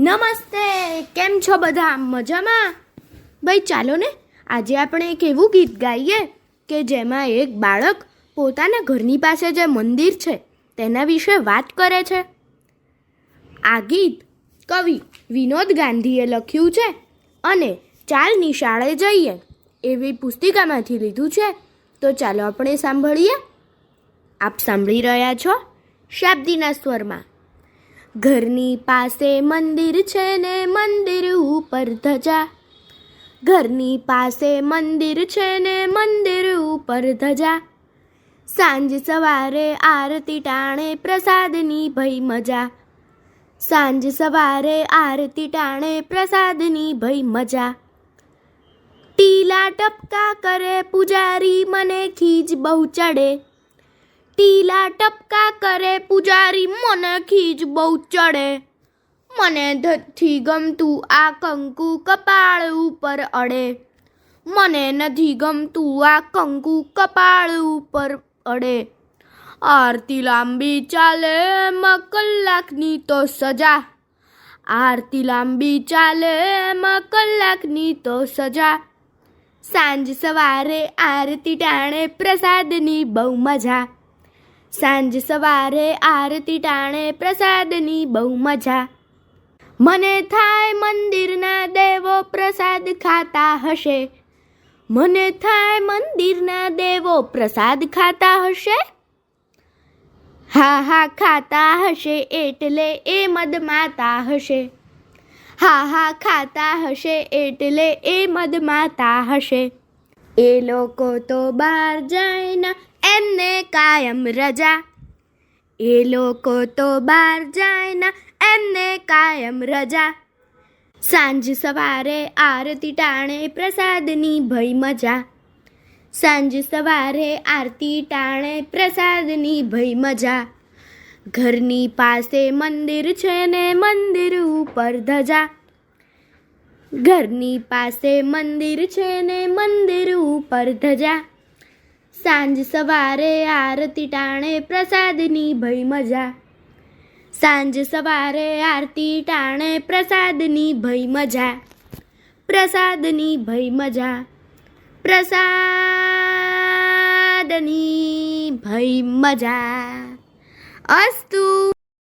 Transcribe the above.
નમસ્તે, કેમ છો બધા? મજામાં? ભાઈ, ચાલો ને, આજે આપણે એક એવું ગીત ગાઈએ કે જેમાં એક બાળક પોતાના ઘરની પાસે જે મંદિર છે, તેના વિશે વાત કરે છે. આ ગીત કવિ વિનોદ ગાંધીએ લખ્યું છે અને ચાલ નિશાળે જઈએ એવી પુસ્તિકામાંથી લીધું છે. તો ચાલો આપણે સાંભળીએ. આપ સાંભળી રહ્યા છો શાબ્દીના સ્વરમાં. ઘરની પાસે મંદિર છે ને મંદિર ઉપર ધજા. ઘરની પાસે મંદિર છે ને મંદિર ઉપર ધજા. સાંજ સવારે આરતી ટાણે પ્રસાદની ભઈ મજા. સાંજ સવારે આરતી ટાણે પ્રસાદની ભઈ મજા. ટીલા ટપકા કરે પૂજારી, મને ખીજ બહુ ચડે. ટીલા ટપકા કરે, પૂજારી મને ખીજ બહુ ચડે. મને નથી ગમતું આ કંકુ કપાળ ઉપર અડે. મને નથી ગમતું આ કંકુ કપાળ ઉપર અડે. આરતી લાંબી ચાલે, એમાં કલાકની તો સજા. આરતી લાંબી ચાલે, એમાં કલાકની તો સજા. સાંજ સવારે આરતી ટાણે પ્રસાદની બહુ મજા. સાંજ સવારે આરતી ટાણે પ્રસાદની બહુ મજા. મને થાય મંદિરના દેવો પ્રસાદ ખાતા હશે. મને થાય મંદિરના દેવો પ્રસાદ ખાતા હશે. હા હા, ખાતા હશે એટલે એ મદમાતા હશે. હા હા, ખાતા હશે એટલે એ મદમાતા હશે. એ લોકો તો બહાર જાય ના એમને કાયમ રજા. એ લોકો તો બહાર જાય ના એમને કાયમ રજા. સાંજ સવારે આરતી ટાણે પ્રસાદની ભઈ મજા. સાંજ સવારે આરતી ટાણે પ્રસાદની ભઈ મજા. ઘરની પાસે મંદિર છે ને મંદિર ઉપર ધજા. ઘરની પાસે મંદિર છે ને મંદિર ઉપર ધજા. સાંજ સવારે આરતી ટાણે પ્રસાદની ભઈ મજા. સાંજ સવારે આરતી ટાણે પ્રસાદની ભઈ મજા. પ્રસાદની ભઈ મજા. પ્રસાદની ભઈ મજા. અસ્તુ